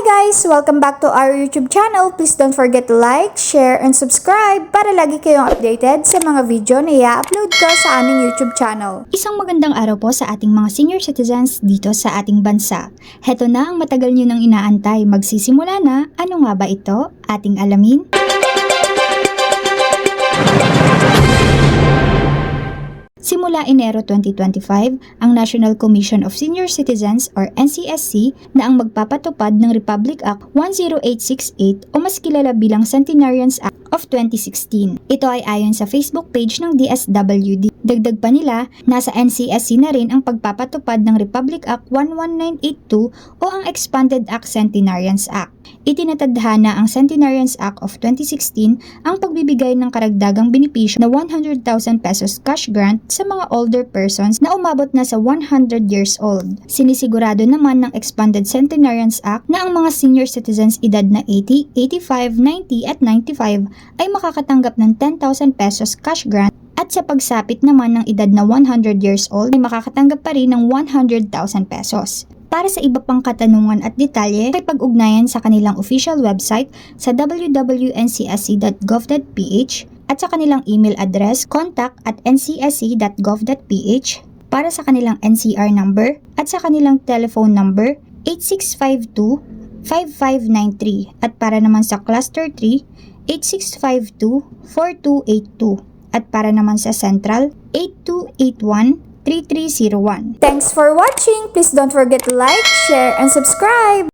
guys! Welcome back to our YouTube channel. Please don't forget to like, share, and subscribe para lagi kayong updated sa mga video na i-upload ko sa aming YouTube channel. Isang magandang araw po sa ating mga senior citizens dito sa ating bansa. Heto na ang matagal nyo nang inaantay. Magsisimula na. Ano nga ba ito? Ating alamin? Simula Enero 2025, ang National Commission of Senior Citizens or NCSC na ang magpapatupad ng Republic Act 10868 o mas kilala bilang Centenarians Act of 2016. Ito ay ayon sa Facebook page ng DSWD. Dagdag pa nila, nasa NCSC na rin ang pagpapatupad ng Republic Act 11982 o ang Expanded Act Centenarians Act. Itinatadhana ang Centenarians Act of 2016 ang pagbibigay ng karagdagang benepisyo na 100,000 pesos cash grant sa mga older persons na umabot na sa 100 years old. Sinisigurado naman ng Expanded Centenarians Act na ang mga senior citizens edad na 80, 85, 90 at 95 ay makakatanggap ng 10,000 pesos cash grant at sa pagsapit naman ng edad na 100 years old ay makakatanggap pa rin ng 100,000 pesos. Para sa iba pang katanungan at detalye, ay pag-ugnayan sa kanilang official website sa www.ncsc.gov.ph at sa kanilang email address contact at ncsc.gov.ph para sa kanilang NCR number at sa kanilang telephone number 8652-5593 at para naman sa Cluster 3 8652-4282 at para naman sa Central 8281-3301. Thanks for watching! Please don't forget to like, share, and subscribe!